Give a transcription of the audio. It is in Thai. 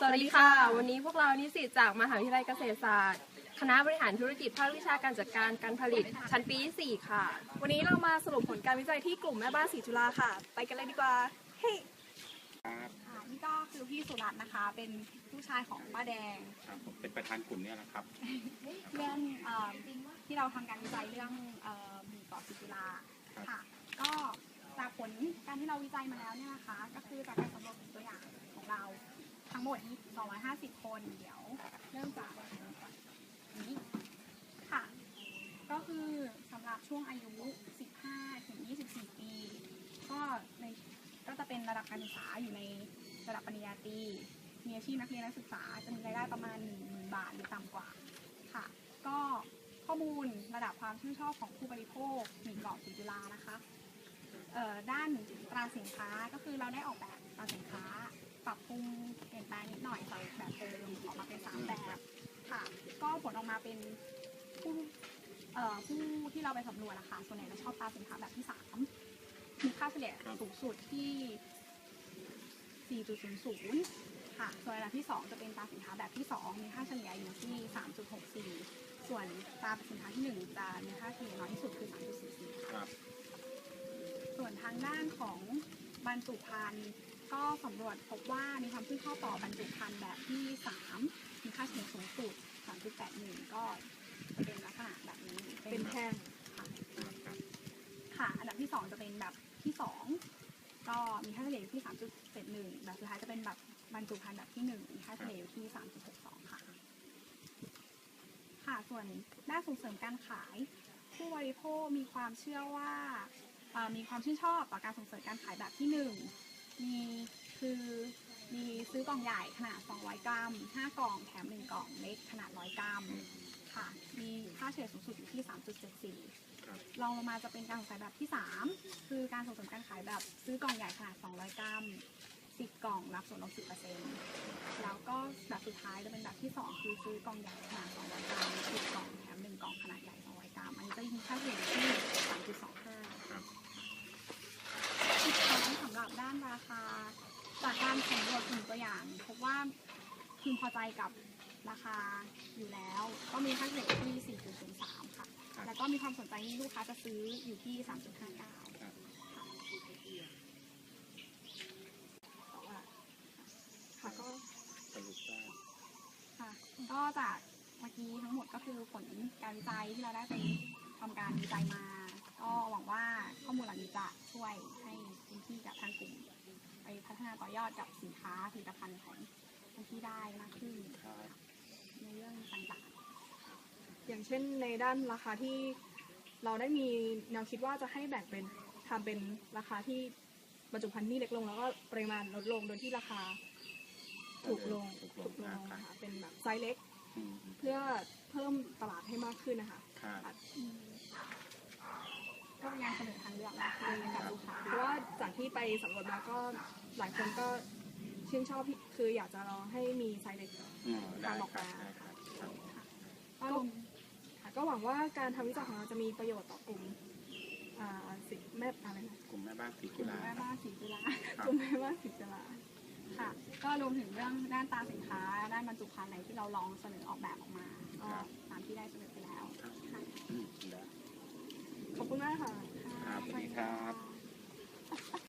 สวัสดีค่ะ วันนี้พวกเรานิสิตจากมหาวิทยาลัยเกษตรศาสตร์ คณะบริหารธุรกิจภาควิชาการจัดการการผลิตชั้นปีที่4ค่ะ วันนี้เรามาสรุปผลการวิจัยที่กลุ่มแม่บ้านสีจุฬาค่ะ ไปกันเลยดีกว่า เฮ้ยค่ะนี่ก็คือพี่สุรัตน์นะคะ เป็นผู้ชายของป้าแดงครับผมเป็นประธานกลุ่มเนี่ยแหละครับ เรื่องเอ่อที่เราทำการวิจัยเรื่องเอ่อหมู่เกาะศิจุฬาครับค่ะ ก็จากผลการที่เราวิจัยมาแล้วเนี่ยนะคะ ก็คือจากการสำรวจตัวอย่างของเรา ทั้งหมดนี้250 คน เดี๋ยวเริ่มจากนี้ค่ะ ก็คือสำหรับช่วงอายุ 15 ถึง 24 ปี ก็ในก็จะเป็นระดับการศึกษาอยู่ในระดับปริญญาตรี มีอาชีพนักเรียนนักศึกษาจะมีรายได้ประมาณ 1 0,000 บาทหรือต่ำกว่าค่ะ ก็ข้อมูลระดับความชื่นชอบของผู้บริโภคหนึ่งเกาะสีจุฬานะคะเอ่อด้านตราสินค้าก็คือเราได้ออกแบบตราสินค้า ปรับปรุงเปลี่ยนแปลงนิดหน่อยจากแบบเดิมออกมาเป็นสามแบบค่ะ ก็ผลออกมาเป็นผู้เอ่อผู้ที่เราไปสำรวจนะคะส่วนใหญ่จะชอบตราสินค้าแบบที่สามมีค่าเฉลี่ยสูงสุดที่ 4.00 ค่ะ ส่วนระดับที่ 2 จะเป็นตราสินค้าแบบที่ 2 มีค่าเฉลี่ยอยู่ที่ 3.64 ส่วนตราสินค้าที่ 1 จะมีค่าเฉลี่ยน้อยที่สุดคือ 3.44 ค่ะ ส่วนทางด้านของบรรจุภัณฑ์ ก็สำรวจพบว่ามีความชื่นชอบต่อบรรจุภัณฑ์แบบที่ 3 มีค่าเฉลี่ยสูงสุด3.81ก็จะเป็นลักษณะแบบนี้เป็นแท่งค่ะครับค่ะ อันดับที่ 2 จะเป็นแบบที่ 2 ก็มีค่าเฉลี่ยอยู่ที่3.71แบบสุดท้ายจะเป็นแบบบรรจุภัณฑ์แบบที่ 1 มีค่าเฉลี่ยอยู่ที่ 3.62 ค่ะ ค่ะ ส่วนด้านส่งเสริมการขาย ผู้บริโภคมีความเชื่อว่าเอ่อมีความชื่นชอบต่อการส่งเสริมการขายแบบที่ 1 มีคือมีซื้อกล่องใหญ่ขนาด 200 กรัม 5 กล่องแถม 1 กล่องเล็กขนาด 100 กรัมค่ะ มีค่าเฉลี่ยสูงสุดอยู่ที่ 3.74ครับรองลงมาจะเป็นการส่งขายแบบที่ 3 คือการส่งเสริมการขายแบบซื้อกล่องใหญ่ขนาด 200 กรัม 10 กล่องรับส่วนลด 10%แล้วก็แบบสุดท้ายจะเป็นแบบที่ 2 คือซื้อกล่องใหญ่ขนาด 200 กรัม 10 กล่องแถม 1 กล่องขนาดใหญ่ 200 กรัม อันนี้จะมีค่าเฉลี่ยอยู่ที่ 3.25 ครับ อีกครั้งสำห รับด้านราคา จากการสำรวจกลุ่มตัวอย่างพบว่าพึงพอใจกับราคาอยู่แล้ว ก็มีค่าเฉลี่ยที่ 4.03 ค่ะ ครับ แล้วก็มีความสนใจที่ลูกค้าจะซื้ออยู่ที่ 3.59ครับค่ะก็ สรุปได้ ค่ะก็จากเมื่อกี้ทั้งหมดก็คือผลการวิจัยที่เราได้ไปทำการวิจัยมา ก็หวังว่าข้อมูลเหล่านี้จะช่วยให้พื้นที่กับทางกลุ่ม ไปพั ฒนาต่อยอดกับสินค้าผลิตภัณฑ์ของพื้นที่ได้มากขึ้นครับในเรื่องต่างอย่างเช่นในด้านราคาที่เราได้มีแนวคิดว่าจะให้แบ่งเป็นทำเป็นราคาที่บรรจุภัณฑ์ที่เล็กลง แล้วก็ปริมาณลดลงโดยที่ราคาถูกลงถูกลถูงกลงครันะบคะเป็นแบบไซส์เล็กอืมเพื่อเพิ่มตลาดให้มากขึ้นนะคะครับๆอืม ก็พยายามเสนอทางเลือกมากขึ้นให้กับลูกค้าเพราะว่าจากที่ไปสำรวจมาก็หลายคนก็ชื่นชอบที่คืออยากจะลองให้มีไซส์เล็กอืมได้ตามออกครัมาบได้ครับครับก็รวมค่ะก็หวังว่าการทำวิจัยของเราจะมีประโยชน์ต่อกลุ่มอ่าสิแม่อะไรนะกลุ่มแม่บ้านสีกกุลุ่มลาแม่ครับบ้านสีจุฬาครับกลุ่มแม่บ้านสิจลาค่ะ ก็รวมถึงเรื่องด้านตราสินค้าด้านบรรจุภัณฑ์อะไรที่เราลองเสนอออกแบบออกมา สวัสดีครับ